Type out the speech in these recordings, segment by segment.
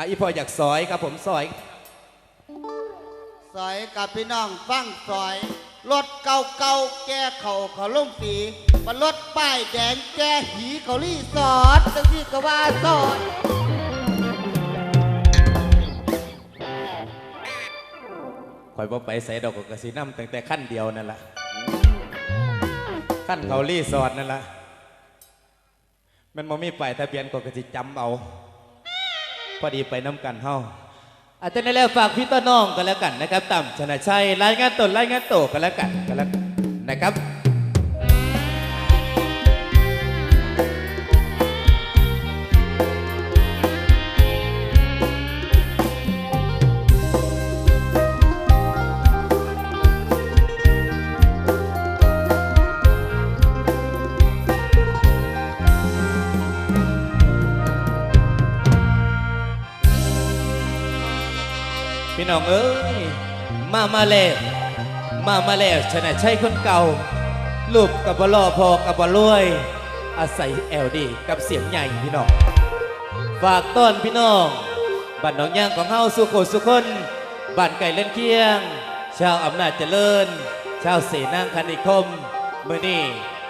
อะอีพออยากซอยครับผมซอย สอยกับพี่น้องฟังสอย รถเก่าเก่าๆแก้เขาเขาลุ่มสีมารถป้ายแดงแก้หีเขารีสอดจังที่ก็ว่าสอดคอยบ่ไปใส่ดอกกระสีน้ำตั้งแต่ขั้นเดียวนั่นแหละขั้นเขารีสอร์ทนั่นแหละมันบ่มีป้ายทะเบียนก็กระสิจำเอา พอดีไปน้ำกันเฮาอาจจะในแล้วฝากพี่ต้นน้องกันแล้วกันนะครับต่ำชนะชัยรายงานตนรายงานโตกันแล้วกันกันแล้วกันนะครับ พี่น้องเอ้ยมามาแล้วมามาแล้วชนะใชัยคนเก่าลูกกับบลอพอกับบลวย อาศัยแอลดีกับเสียงใหญ่พี่น้องฝากต้อนพี่น้องบ้านหนองย่างของเฮาสุโขสุคนบ้านไก่เล่นเคียง ชาวอำนาจเจริญ ชาวเสนางคณิคมเมื่อนี้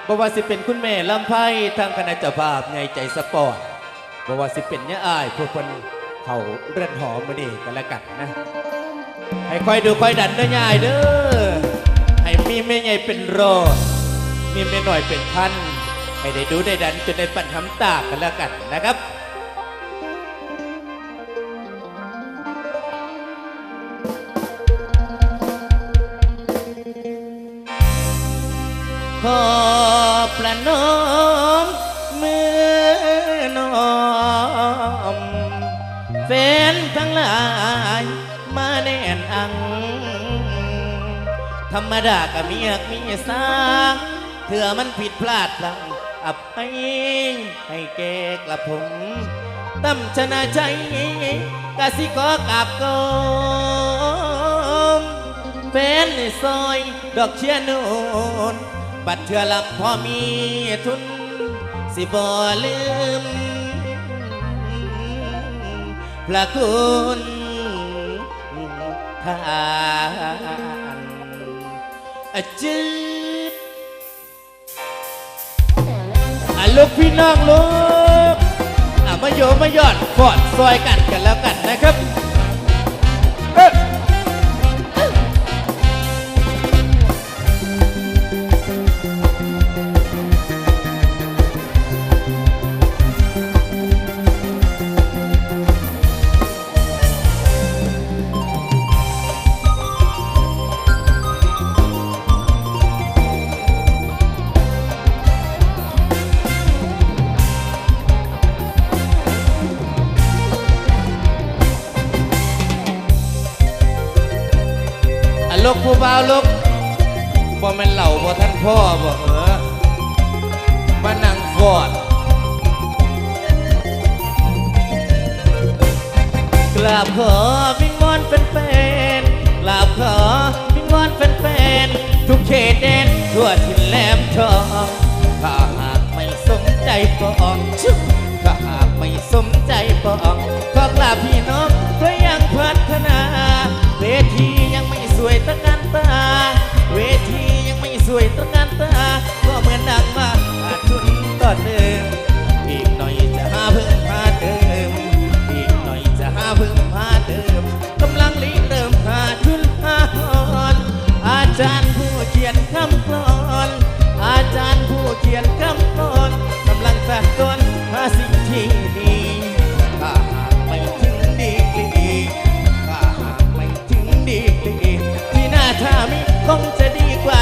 บ่ว่าสิเป็นคุณแม่ลำไพทางคณะเจ้าภาพใหญ่ใจสปอร์ตบ่ว่าสิเป็นย่าอ้ายผู้คน เขาเรือนหอมื่อนี้กันแล้วกันนะ ให้คอยดูคอยดันเด้อยายเด้อ ให้มีแม่ใหญ่เป็นโรดมีแม่หน่อยเป็นพันให้ได้ดูได้ดันจนได้ปั่นทำตากันแล้วกันนะครับขอประนอ ธรรมดาก็มีหักมีสางเถื่อมันผิดพลาดพลังอับให้ให้แกกระผมตั้มชนะใจกะสิขอกราบกอมแฟนในซอยดอกเชียร์นูนบัดเถื่อลำพอมีทุน สิบ่ลืมพระคุณท่านอา จืดอะลูกพี่น้องลูกอะมาโยมาหยอดฟอดซอยกันกันแล้วกันนะครับ บ่แม่นเหล่าบ่ท่านพ่อบ่เออมานั่งฟอดกราบขอวิงวอนเป็นแฟนกราบขอวิงวอนเป็นแฟนทุกเขตแดนทั่วถิ่นแหลมทอง ย์ผู้เขียนคำกลอน อาจารย์ผู้เขียนคำกลอนกำลังตัดต้นหาสิ่งที่ดีถ้าหากไม่ถึงดีกรีถ้าหากไม่ถึงดีกรีที่หน้าถ้ามีคงจะดีกว่า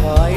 ถอย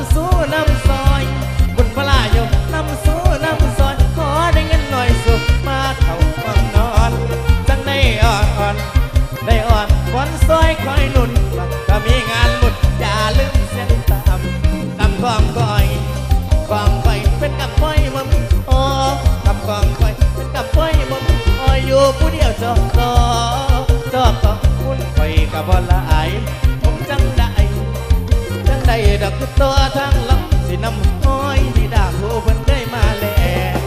ำสู้นำซอยบุญพลาโยมนำสู้นำซอยขอได้เงินหน่อยสุขมาเข้าห้องนอนจังได้อ่อนอ่อนได้อ่อนวันซอยคอยหนุนก็มีงานบุญอย่าลืมเส้นตามกำกองก้อยกองก้อยเป็นกำก้อยมันโอ้กำกองก้อยเป็นกำก้อยมันโอ้อยู่ผู้เดียวจอกจอกจอกคุณก้อยกับบ่ละ คือตัวทางลำสินำห้อยที่ดาโหเพิ่นได้มาแล้ว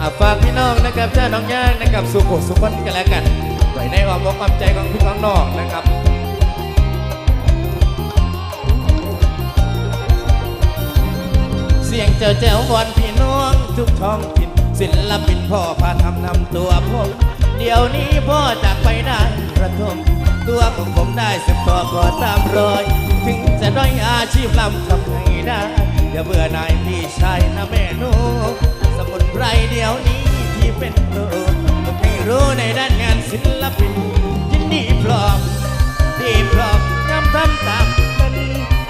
อะฝากพี่น้องนะครับเจ้าน้องย่างนะครับสุขสุขคนกันแล้วกันไว้ในอ้อมอกอ้อมใจของพี่น้องน้องนะครับเสียงเจ้าแจ้ววอนพี่น้องทุกท้องถิ่นศิลปินพ่อพาทำนำตัวผมเดี๋ยวนี้พ่อจากไปได้ระทม ตัวของผมได้สืบต่อก็ตามรอย ถึงจะด้อยอาชีพลำทำไงได้ อย่าเบื่อนายพี่ชายนะแม่นูสมุนไพรเดี๋ยวนี้ที่เป็นโลให้รู้ในด้านงานศิลปินยินดีพร้อมดีพร้อมยอมทำตามมัน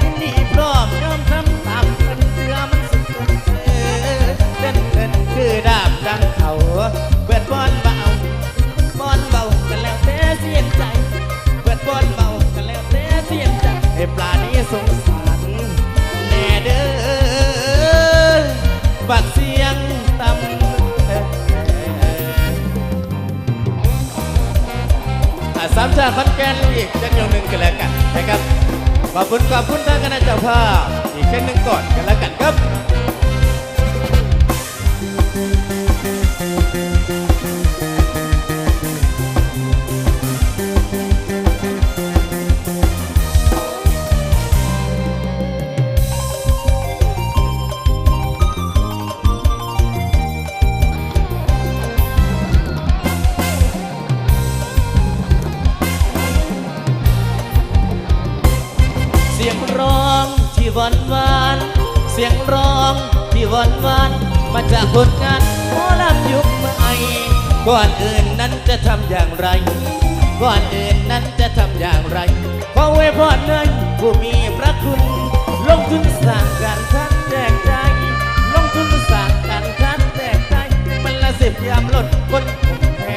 ยินดีพร้อมยอมทำตามมันเพื่อมันสุดเออเด่นเด่นคือดาบดังเขาเบิดบอล เบิดบอลเบากันแล้วแต่เสียใจให้ปลานี้สงสารแน่เด้อบักเสียงต่ำเอออะสามชาคอนแกนอีกจักเดียวหนึ่งกันแล้วกันนะครับขอบคุณขอบคุณท่านคณะเจ้าภาพอีกเช่นหนึ่งก่อนกันแล้วกันครับำอย่างไรก่อนอื่นนั้นจะทำอย่างไรขอไว้พรเลยผู้มีพระคุณ ลงทุนสร้างการค้าแจกใจลงทุนสร้างการค้าแจกใจมันละสิบยามลดคนแท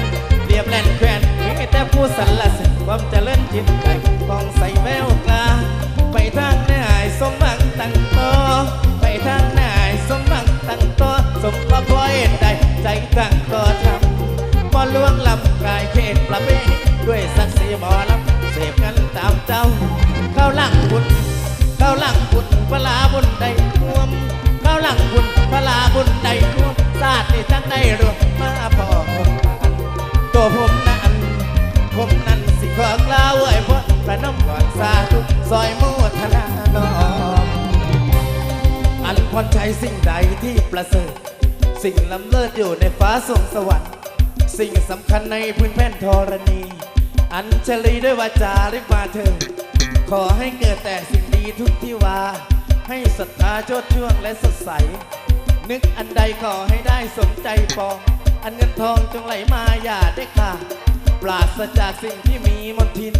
นเรียบแล่นแควนมีแต่ผู้สรรเสริญความเจริญจิตใจต้องใส่แววกลาไปทาง ประเภทด้วยศักดิ์ศรีหมอลำเสพกันตามเจ้า เข้าหลังบุญเข้าหลังบุญพลาบุญได้ร่วม เข้าหลังบุญพลาบุญได้ร่วมศาสตร์นี่ทั้งได้รวมมาพอกตัวผมนั้นผมนั้นสิขอกล่าวไว้เพราะประนมก่อนสาธุซอยโมทนาน้อมอันพรใจสิ่งใดที่ประเสริฐสิ่งล้ำเลิศอยู่ในฟ้าสวงสวรรค์ สิ่งสำคัญในพื้นแผ่นธรณี อัญชลีด้วยวาจาริมาเธอ ขอให้เกิดแต่สิ่งดีทุกที่ว่าให้ศรัทธาโชดช่วงและสดใส นึกอันใดขอให้ได้สมใจปอง อันเงินทองจงไหลมาอย่าได้ขาดปราศจากสิ่งที่มีมนทิน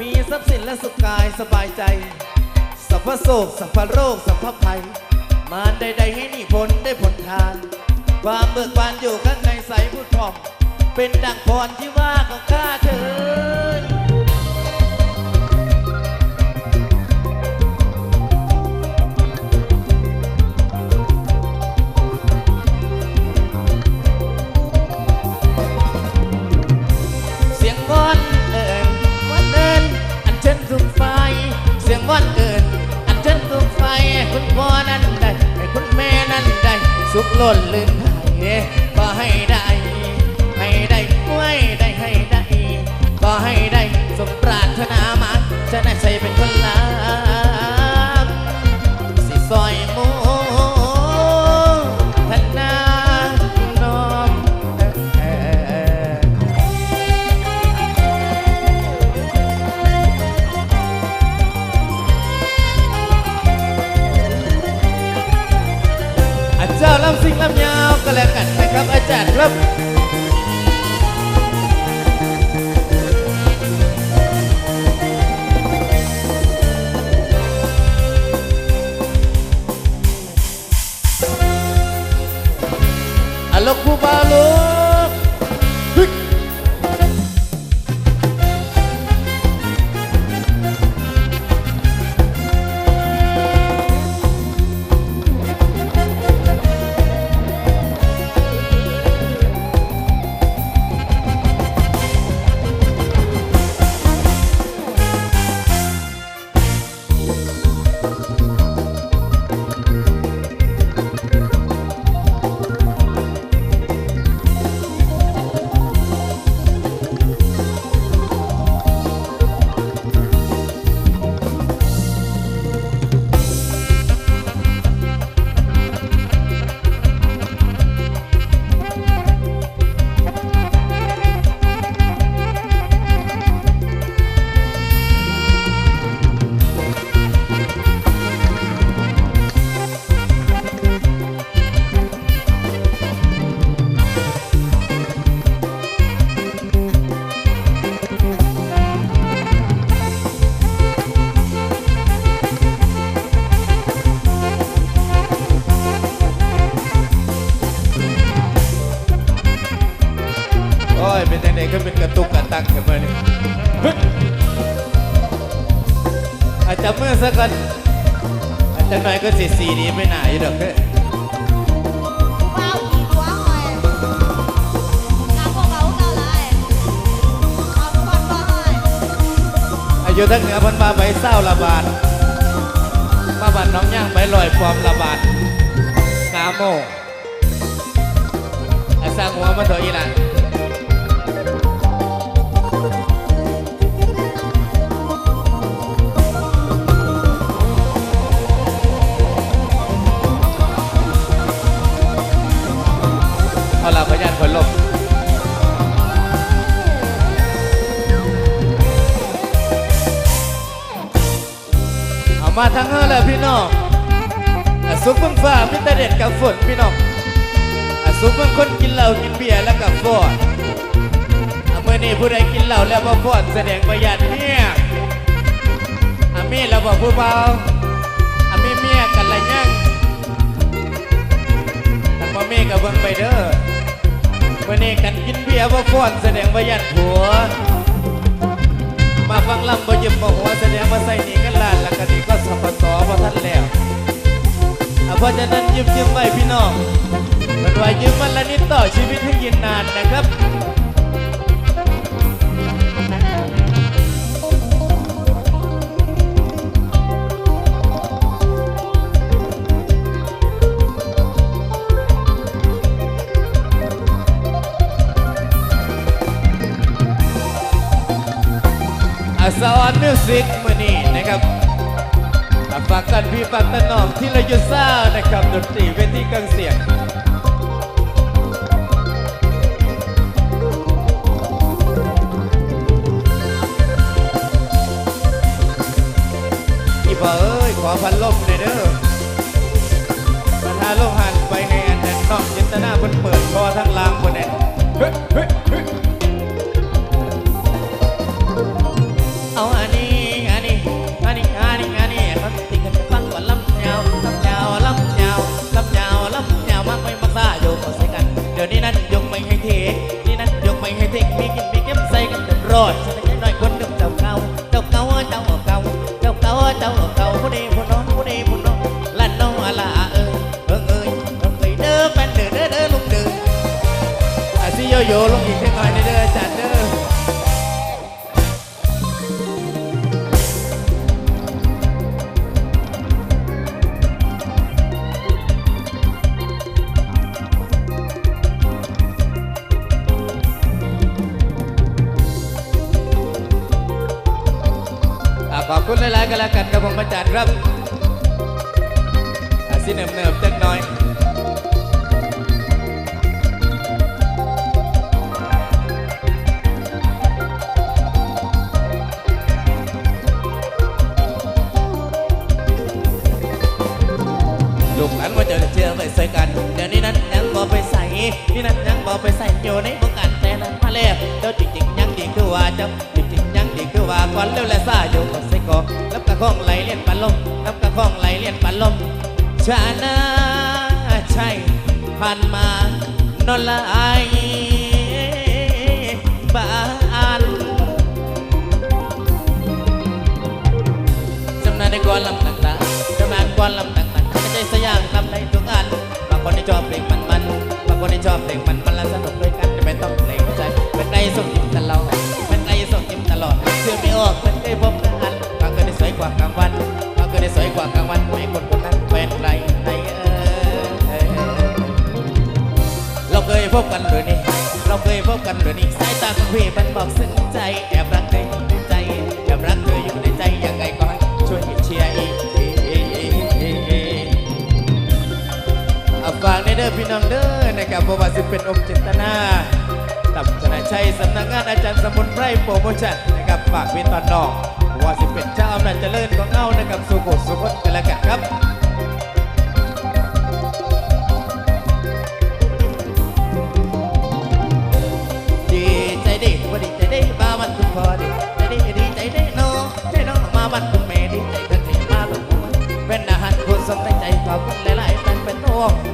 มีทรัพย์สินและสุขกายสบายใจสัพพโศกสัพพโรคสัพพภัย มารใด ๆ ให้หนีพ้นได้ผลทาน ความเบิกบานอยู่ข้างในใสพุทธอง เป็นดังพรที่ว่าของข้าเถิดเสียงวอนเอิญวันเอิญอันเชิญสุขไฟเสียงวอนเอิญอันเชิญสุขไฟ คุณพ่อนั้นได้ให้คุณแม่นั้นได้ สุขล้นลื่น ไผ่ก็ให้ได้ ให้ได้กล้ได้ให้ได้ก็ให้ได้สมปรารถนามาจะได้ใส่เป็นคนลา็นยังไงก็เป็นกระตุกกระตักขึ้นมานี่ฮึดอาจจะเมื่อสักกันอาจจะหน่อยก็สีสีดีไม่น่าอยู่ดอกเด้อาวกี่ตัวหอยู่ทั้งเหนือพันมาใบเศร้าละบาทมาบานน้องย่างใบลอยปลอมละบาทกาโมอาสร้างหัวมาเถอะอีหลัง มาทั้งห้าแล้วพี่น้องอะซุปเพิ่งฟ้าพิตาเด็ดกับฝนพี่น้องอะซุปเพิ่งคนกินเหล้ากินเบียร์แล้วกับฟอดอะเมื่อนี้ผู้ใดกินเหล้าแล้วบ่ฟอดแสดงประหยัดเนี่ยอะมีเราบอกผู้เบาอะมีเมียกันละยังแต่บ่มีกับเบิ่งไปเด้อเมื่อนี้กันกินเบียร์บ่ฟอดแสดงประหยัดผัว มาฟังลำบ่ยิบบ่หัวแสดงว่าใส่หนีกันลานแล้วก็นี่ก็ สปสบ่ทันแล้วอะเพราะฉะนั้นยืมยืมไว้พี่น้องมันว่ายืมมันละนิดต่อชีวิตให้ยืนนานนะครับอาสอนมิวสิกมือนี้นะครับ ฝากกันพี่ฝากตะน้องที่ราอยู่ซ่านะครับดนตรีเวทีเครื่องเสียงอีพ่อเอ้ยขอพันลมหน่อยเด้อปัญหาลมหันไปให้อันนั้นนองจินตนาเพิ่นเปิดคอทั้งลางบนแน่นเฮ้ยเอาอันนี้ นี่นั่นยกไม่ให้เทนี่นั่นยกไม่ให้เทมีกินมีเก็บใส่กันเต็มรอดฉันจะน้อยคนหนึ่งเจ้าเก่าเจ้าเก่าเจ้าเก่าเจ้าเก่าเจ้าเก่าผู้ใดผู้น้องผู้ใดผู้น้องลั่นน้องอะละเออเอิงเอ้ยเอิงเอ้ยเด้อแฟนเด้อเด้อเด้อลุงเด้ออาซิโยโย่ลงอีกเล็กน้อยเด้อจัดเด้อ คุณหลายๆกันแล้วกันกับผมอาจารย์ครับอาสิเนิบเนิบจักน้อย องไหลเลียนปันลมน้ำกระข้องไหลเลียนปันลมชานาใช่ผ่านมานอนละไอบานจำนานในกรลำต่างๆจำนานกรลำต่างๆไม่ใช่สยามลำในทุกอันบางคนที่ชอบเพลงมันมันๆบางคนที่ชอบเพลงมันมันๆแล้วสนุกด้วยกันจะไม่ต้องเพลงใจเป็นไงส่งยิ้มตลอดเป็นไงส่งยิ้มตลอดเชื่อไม่ออกมันเคยพบกัน กว่ากลางวันบางคนที่สวยกว่ากลางวันไม่คนคนนั้นเป็นไรในเออเออเราเคยพบกันหรือนี่เราเคยพบกันหรือนี่สายตาของพี่มันบอกซึ้งใจแอบรักเธออยู่ในใจแอบรักเธออยู่ในใจยังไงก็ให้ช่วยเชียร์อีกเอาฝากในเด้อพี่น้องเด้อนะครับเพราะว่าสิเป็นองค์จิตนาตับชนะชัยสำนักงานอาจารย์สมุนไพรโปรโมชั่นนะครับฝากพี่ตอนนอก ว่าสิเป็นเจ้าอำนาจเจริญของเงานะครับสุขสุขกันแล้วกันครับดีใจดีบ่ดีใจดีมาวันคุณพ่อดีใจดีดีใจดีน้องใจน้องมาวันคุณแม่ดีใจกันที่มาวันคุณเป็นอาหารคุณสมตั้งใจขอบคุณหลายๆแฟนเป็นตัวกับตะกอกตาวันยิ้มสมยังวันเป็นไก่พอง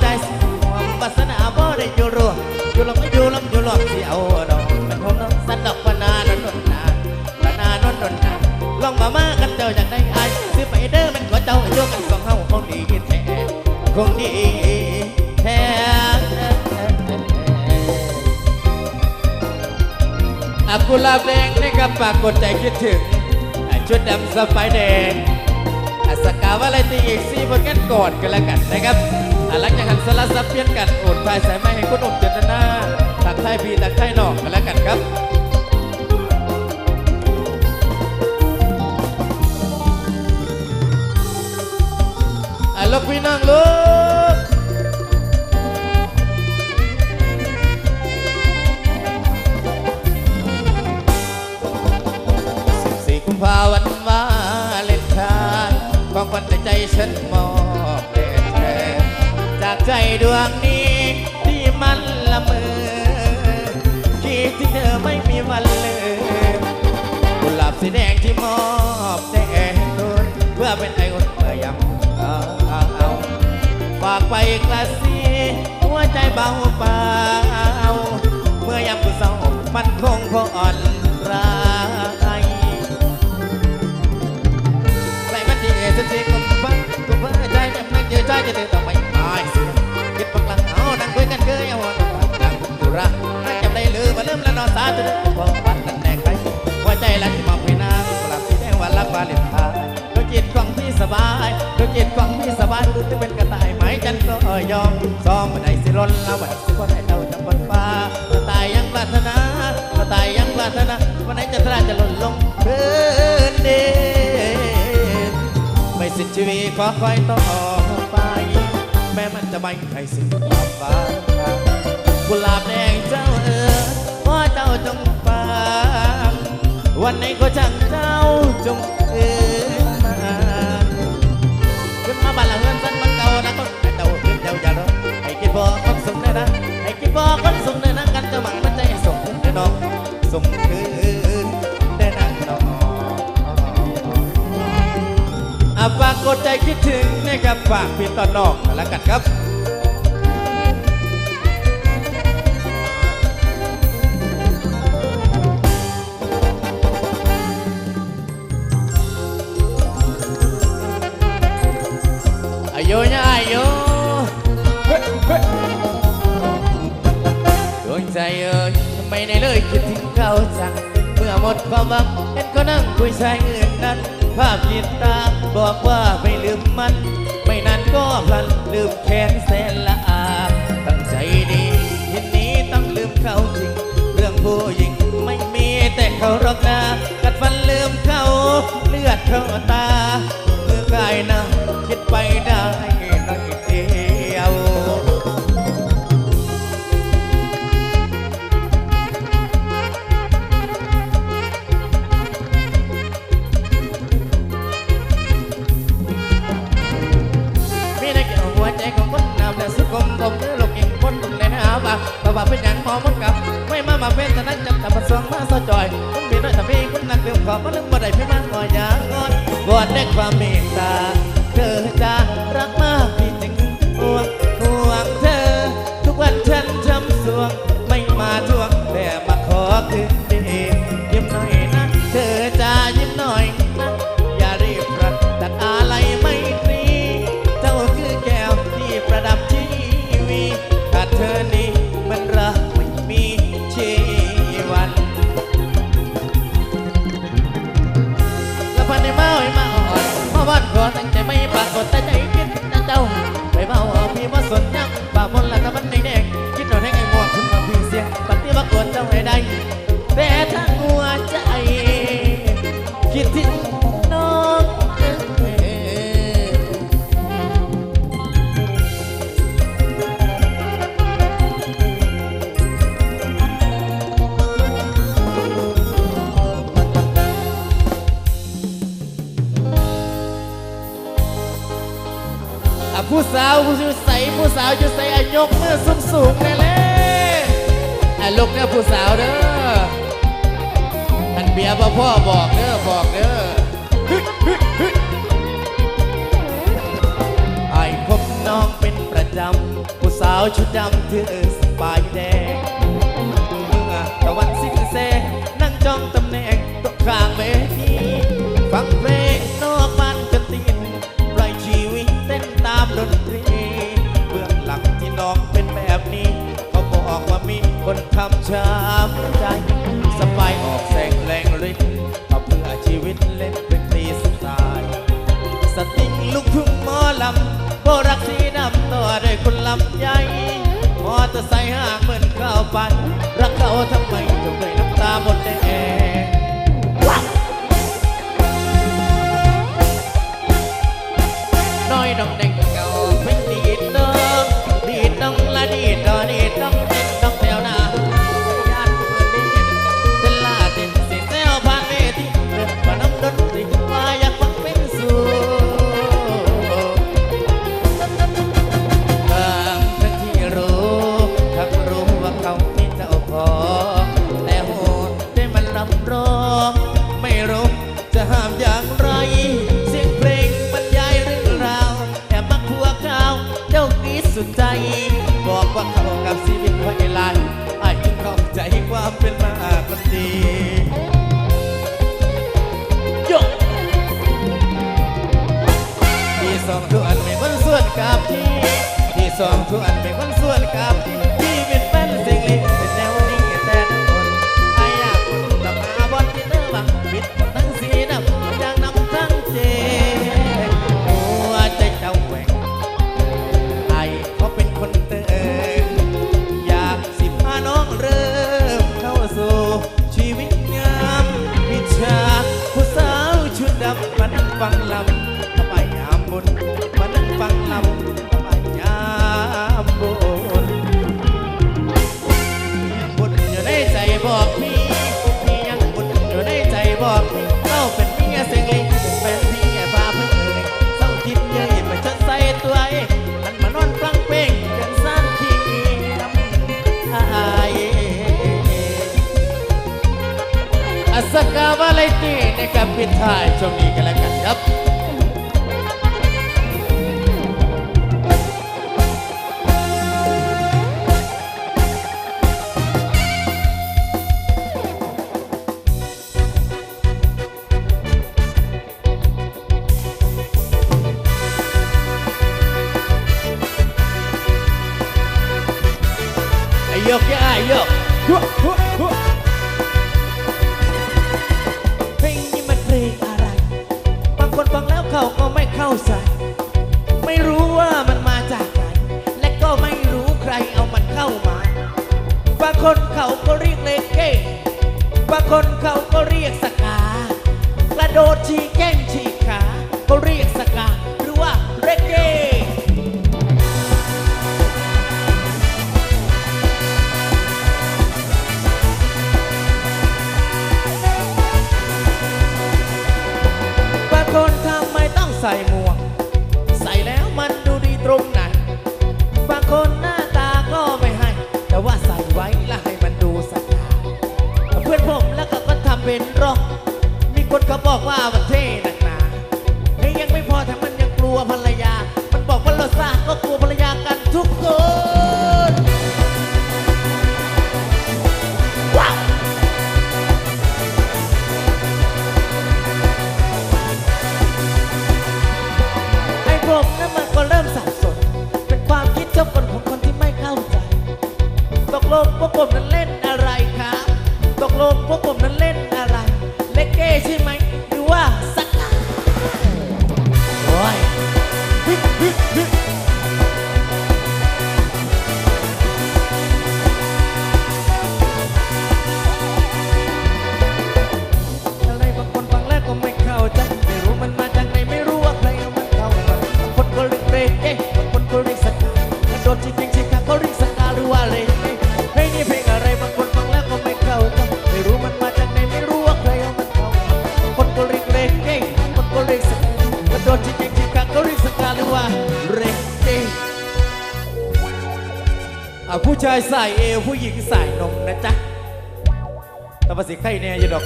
ใจสวงปัสนาบ่ได้อยู่รัวอยู่ลไม่อยู่ลำอยู่ลำเสียวดอกมันคงสันดอกปนานนนนาปนานนนนาลองมามากันเจ้าอยากได้ไอ้ซื้อไปเด้อมันก็เจ้าอยู่กันสองเฮาคงดีแท้คงดีแท้อากุลาบแดงในี่ก็ปากกดใจคิดถึงชุดดำสไปเดงอสกาวอะไรตีอีกสี่ผลกันกอดกันแล้วกันนะครับ หลังจากหันสลัดซับเปลี่ยนกันโอดทายสายไม้ให้คุณอมเจตนาตักไทยพี่ตักไทยนอกกันแล้วกันครับอะลูกพี่น้องลูกสิบสี่กุมภาวันวาเลนไทน์ความฝันในใจฉันมอ ดวงนี้ที่มันละเมอคิดที่เธอไม่มีวันลืมกุหลาบสีแดงที่มอบแด่คุณเพื่อเป็นไออุ่นเมื่อยำเอาเอาเอาฝากไปกระซีหัวใจเบาเปล่าเมื่อยำกูเศร้ามันคงพออ่อนร้ายใส่มันที่เสซีกุมฟังกุมฟังใจจำนักเจอใจจะเดินต่อไป รักนั่งจำได้ลืมมาลืมแล้วนอนสาจะเดินพอวันนั้นแดงใครหัวใจรักที่มอบให้นางกลับที่แดงวันรักวาเลนไทน์ดวงจิตของพี่สบายดวงจิตของพี่สบายรู้ที่เป็นกระต่ายไหมจันก็ยอมซ้อมมาได้สิร้นแล้ววันสิคนให้เดาจำบนฟ้ากระต่ายยังปรารถนากระต่ายยังปรารถนาวันไหนจะทราจะหล่นลงเพื้นเดินไม่สิ้นชีวิตขอคอยต่อไปแม้มันจะไม่ให้สิ้นความฝัน กุหลาบแดงเจ้าเอ๋ยว่าเจ้าจงฟังวันไหนก็ช่างเจ้าจงเอ๋ยมาขึ้นมาบ้านหลังเงินสันมันเก่านะคนให้เจ้าขึ้นเจ้าอย่ารอให้คิดบอกคนสมเนยนะให้คิดบอกคนสมเนยนะกันเจะหวังมันใจส่งคืนเด้อน้องส่งคืนได้อนังน้องอาฝากกดใจคิดถึงนะครับฝากพี่ต้นน้องกันแล้วกันครับ อายุเนี่ยอายุดวงใจเอ่ยทำไมในเลยคิดถึงเขาจังเมื่อหมดความหวังเห็นเขานั่งคุยชายอื่นนั้น ภาพติดตาบอกว่าไม่ลืมมัน ไม่นานก็พลันลืมแค้นแสนละอาตั้งใจดีทีนี้ต้องลืมเขาจริง เรื่องผู้หญิงไม่มีแต่เขาหรอกนากัดฟันลืมเขาเลือดเข้าตา เมื่อกายนะคิดไปได้หน่อยเดียวมีในเกี่ยวหัวใจของคนนำและสุขมผมหรือลูกเองคนในหาบ้างแต่ว่าเป็นอย่างมอมันกับไม่มามาเป็นแต่นั้นจำแต่มาสองมาสะจอยคนมีน้อยแต่พี่คนนักเรื่องขอมาลึงบ่ได้เพี่มันก่ออย่างงอน วอนได้ความเมตตาเธอจะรักมา ผู้สาวผู้ยู่ใสผู้สาวอยู่ใสอะยกเมื่อสูงสูงๆเลยเลยไอะลูกเนี่ยผู้สาวเด้อท่านเบียร์พ่อพ่อบอกเด้อบอกเด้อไอ้พบน้องเป็นประจำผู้สาวชุดดำถือสบายแดงเมื่อตะวันสิ้นแสงนั่งจ้องตำแหน่งโต๊ะข้างเวทีฟังเพลงนอกบ้านจนตี มีคนคำช้ำใจ สบายออกแสงแรงฤทธิ์ทำเพื่อชีวิตเล่นเป็นตีสไตล์สติงลูกทุ่งหมอลำโบรักที่นำต่อด้วยคนลำใหญ่มอเตอร์ไซค์ห้าหมื่นเข้าปัน รักเขาทำไมถึงไม่น้ำตาหมดแดงน้อยดองแดง กับพี่ที่สองทุกอันเปาวาไลนไทนนะครับปิดท้ายช่วงนี้กันแล้วกันครับ เล่นอะไร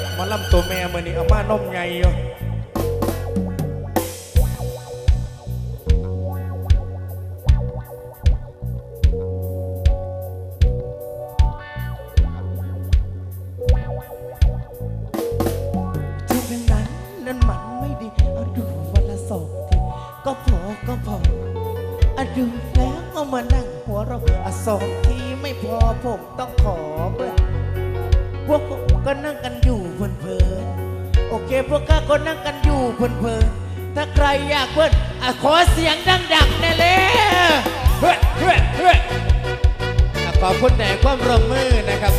อกมาล่ำตัวแม่มือนี่เอามานมใหญ่อยู่ก็พออดูแล้วก็มานั่งหัวเราะอสองทีไม่พอผมต้องขอ ก็บพวกก้าก็นั่งกันอยู่เพลินเพินถ้าใครอยากเพิ่นขอเสียงดังๆแน่เลยเฮ้ยเฮ้ยเฮ้ยขอบคุณแต่ความร่วมมือนะครับ